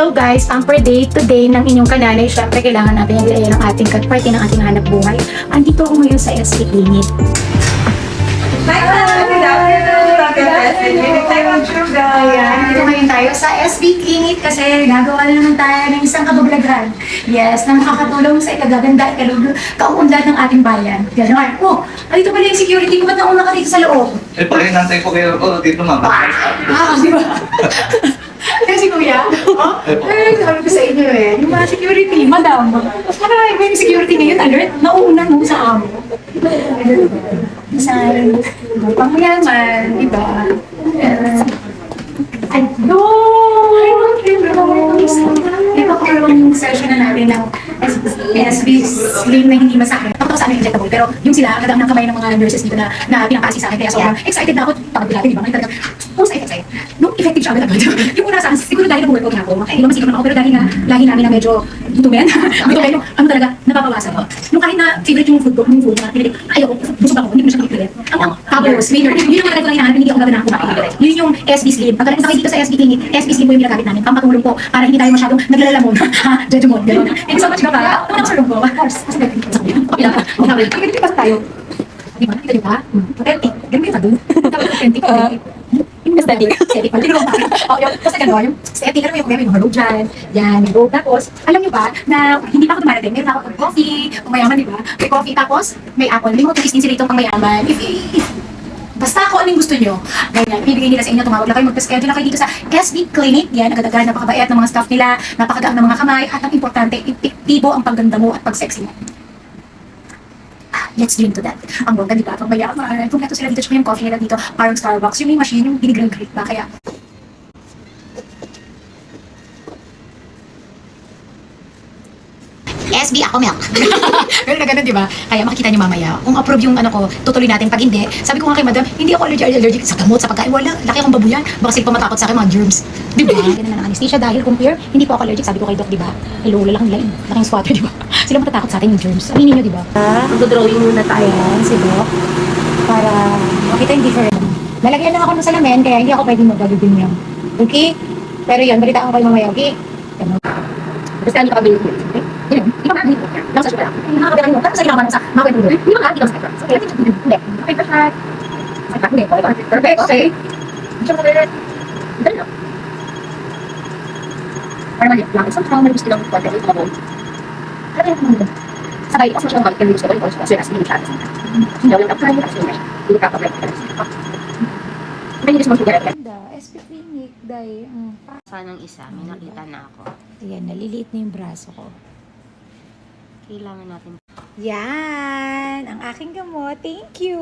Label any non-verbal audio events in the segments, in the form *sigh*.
Hello guys, pamper day today ng inyong kananay. Siyempre, kailangan natin yung ilayan ng ating cut-party ng ating hanap buhay. Andito ako ngayon sa SP Clinic. Ayan, dito ngayon tayo sa SB Clinic kasi nagawa na naman tayo ng isang kabablagan. Yes, na makakatulong sa ikagaganda, ikalulong, kauunlad ng ating bayan. Ganon. Oh, andito pala yung security ko. Ba't nauna ka dito sa loob? Eh, pag inantay ko kayo, oh, dito ma'am. Ah, di ba? *laughs* Kasi kuya, oh, eh, sabi ko sa inyo eh, yung mga security, madam, marami ba yung security ngayon, alert, nauunan mo sa amo. Sa pangyaman, di ba? Uh, Ayun! Ito ko yung session na natin ng SB Slim na hindi masakit. Ako sa amin injectable, pero yung sila, kadang ng kamay ng mga nurses dito na, na pinapasi sa akin, kaya sobrang excited na ako. Pagod natin, di ba? Ngayon talaga, most excited. Nung effective siya agad-agad. yung una sa akin, siguro dahil nag-workout na ako, masikap naman ako, pero dahil nga, lahi namin na medyo bitumen yung, *laughs* ano talaga, napapawasan ko. Nung kahit na favorite yung food ko, yung food na pinilit, ayoko, busog ako, hindi ko na siya pipilit. Ang ang tapos, later, yun yung talaga lang hinahanap, hindi ako gagana kumain. Yun yung SB Slim. Pag kayo dito sa SB Clinic, SB Slim po yung ginagamit namin, pampatulong po, para hindi tayo masyadong naglalamon. *laughs* Ha, Jejumon, gano'n. Thank you so much, Gaba. Tumulong sa room ko. Kasi ganito, sabi ko, okay lang. Okay, okay, ganito pasok tayo. Di ba? Kita niyo ba? Authentic. Ganun ka dun. Tapos authentic, Yung aesthetic. Aesthetic pala. Tinulong tayo. Oo, yun. Tapos gano'n, yung aesthetic, alam mo yung may mga robe dyan. Yan, yung robe. Tapos, alam niyo ba, na hindi pa ako dumarating, meron ako ng coffee, pang mayaman, di ba? May coffee, tapos may apple. Hindi mo ito din sila itong pang. If, Basta kung ano yung gusto nyo. Ganyan, bibigay nila sa inyo, tumawag lang kayo, magpa-schedule lang kayo dito sa SB Clinic. Yan, agad-agad, napakabait ng mga staff nila, napakagaan ng mga kamay, at ang importante, epektibo ang pagganda mo at pag-sexy mo. Let's drink to that. Ang bongga, di ba? Pang mayaman. Kumpleto sila dito, tsaka yung coffee nila dito, parang Starbucks. Yung may machine, yung ginigrag-grate ba? Kaya, SB ako milk. *laughs* Pero na ganun, di ba? Kaya makikita niyo mamaya. Kung approve yung ano ko, tutuloy natin. Pag hindi, sabi ko nga kay madam, hindi ako allergic, allergic sa gamot, sa pagkain. Wala, laki akong babuyan. Baka sila pamatakot sa akin mga germs. Di ba? Ganun na ng anesthesia dahil compare, hindi po ako allergic. Sabi ko kay doc, di ba? Hello, lalaking lain. Laking squatter, di ba? Sila matatakot sa atin yung germs. Aminin niyo, di ba? Mag-drawing muna tayo. Ayan, si doc. Para makita yung different. Lalagyan lang ako ng salamin, kaya hindi ako pwedeng magagawin yan. Okay? Pero yun, balitaan ko kayo mamaya, okay? Ganun. Basta hindi ka kabilis. Okay? Yun, hindi ba nga lang sa sugar. Nakakabila mo. Tapos sa ginawa sa mga kwento doon. Hindi hindi lang sa. So, kaya hindi. Hindi. Okay, perfect. Hindi. Okay, perfect. Okay. Mo ulit. Dali lang. Para mali lang. Isang trauma gusto lang kwento ito ako. Ano yung mga Sabay, ako siya ang kaya gusto ko yung kasi nasa hindi siya. Hindi ako yung apply, kasi hindi ka pa-apply. May hindi mo sugar. SP Clinic, dahil, mm, Sanang isa, may nakita na ako. ayan, naliliit na yung braso ko. Kailangan natin. Yan, ang aking gamot. Thank you.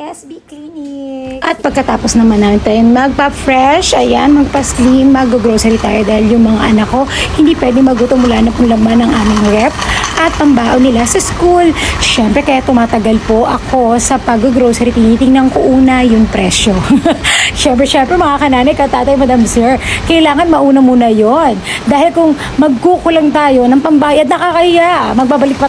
SB Clinic. At pagkatapos naman natin magpa-fresh, ayan, magpa-slim, mag-grocery tayo dahil yung mga anak ko hindi pwede magutom mula na pong laman ng aming rep at pambaon nila sa school. Siyempre, kaya tumatagal po ako sa pag-grocery. Tinitingnan ko una yung presyo. *laughs* Siyempre, siyempre, mga kananay, katatay, madam sir, kailangan mauna muna yon Dahil kung magkukulang tayo ng pambayad, nakakaya. Magbabalik pa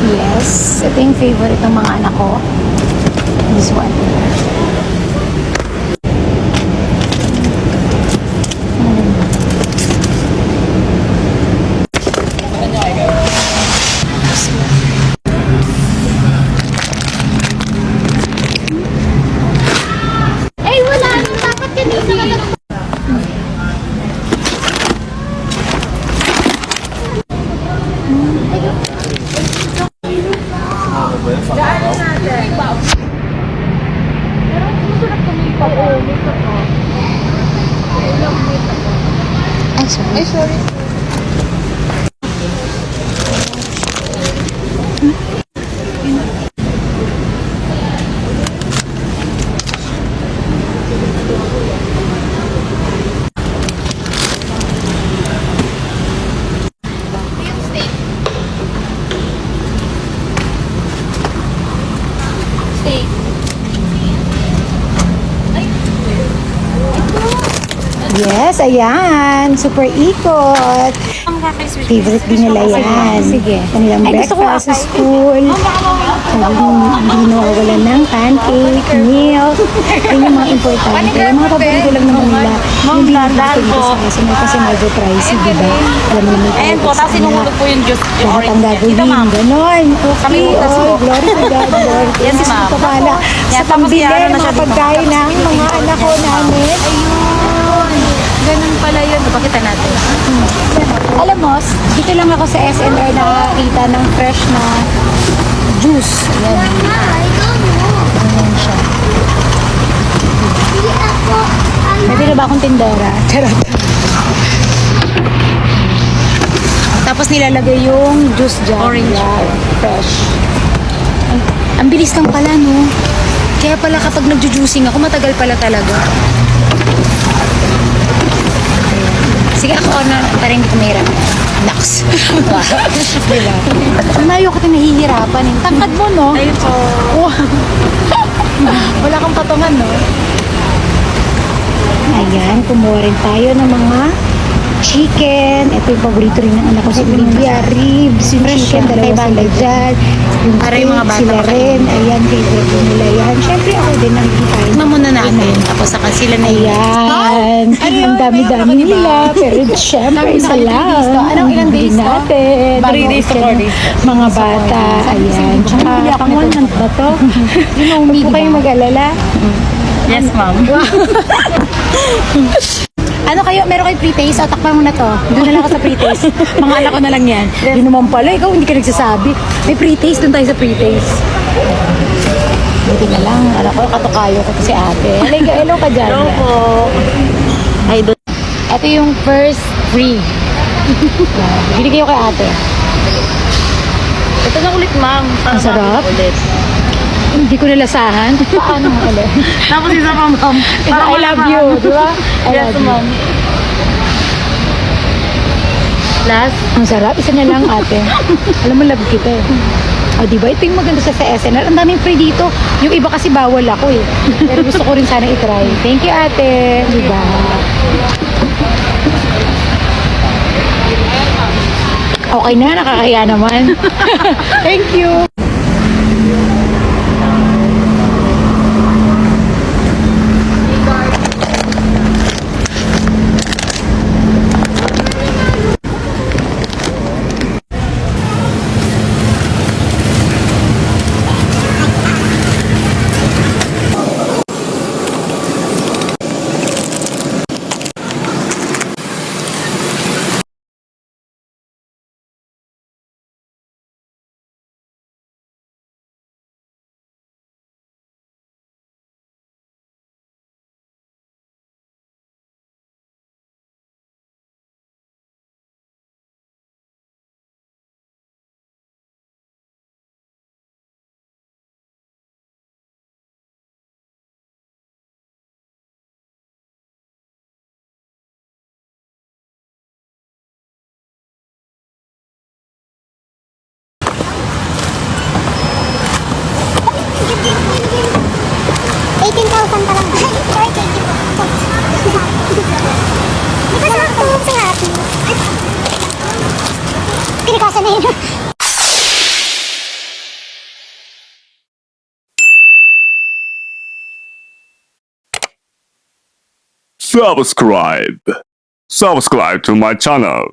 Yes, ito yung favorite ng mga anak ko. This one. Ay, sorry. Ayan. Super ikot. Favorite din nila yan. Sige. Kanilang Ay, gusto ko breakfast sa school. Hindi nawawalan ng pancake, milk. Yun yung mga importante. Yung mga paborito lang naman nila. Yung hindi dito po. sa kasi medyo pricey, di ba? Alam mo naman Ayan po, tapos sa sinuhulog po yung juice, yung lahat ang gagawin. Ganon. Okay. Oh. Glory to God, Lord. Yes, Diyos ma'am. Pala. Sa Yan, pambili yan, ano mga pagkain ng mga anak ko namin. Ganun pala yun. Pakita natin. Alam mo, dito lang ako sa SNR nakakita ng fresh na juice. Ayan. Ayan siya. May pila ba akong tindera? *laughs* Charot. Tapos nilalagay yung juice dyan. Orange. Yan, fresh. Ay, ang bilis lang pala, no? Kaya pala kapag nagjujuicing ako, matagal pala talaga. Sige, ako na, para hindi ko mahirap. Naks. diba? Mayo ka tayo nahihirapan. Eh. Tangkad mo, no? Ayun po. *laughs* Wala kang patungan, no? Ayan, kumuha rin tayo ng mga chicken. Ito yung paborito rin ng anak ko si Olivia. Ribs, yung chicken, dalawa sila dyan. Yung Para yung mga bata sila rin. Ayan, favorite nila yan. Siyempre, ako din ang kikain. Tignan muna natin. Tapos saka sila na yun. Ayan. Ang dami-dami nila. Pero syempre, isa lang. Anong ilang days to? natin. Three Bago days to ika- four days. Mga bata. Ayan. Tsaka pang one month ba to? *laughs* Huwag po kayong mag-alala. Yes, ma'am. *laughs* Ano kayo? Meron kayo pre-taste? O, takpan mo na to. Doon na lang ako sa pre-taste. *laughs* Mga anak ko na lang yan. Yun naman pala. Ikaw hindi ka nagsasabi. May pre-taste. Doon tayo sa pre-taste. Buti na lang. Alam ko, katukayo ko to si ate. Halika, hello ka dyan. Hello po. Ay, doon. Ito yung first free. Binigay ko kay ate. Ito na ulit, ma'am. Para Ang sarap. Ulit. Hindi ko nalasahan. *laughs* Paano mo ulit? Tapos isa pa, ma'am. I love you, di ba? *laughs* I Yes, ma'am. Last. Ang sarap. Isa na lang ate. *laughs* Alam mo, love kita eh. O, di ba? Ito yung maganda sa, sa SNR. Ang daming free dito. Yung iba kasi bawal ako eh. Pero gusto ko rin sana itry. Thank you, ate. Di ba? Okay na, nakakaya naman. Thank you. Subscribe. Subscribe to my channel.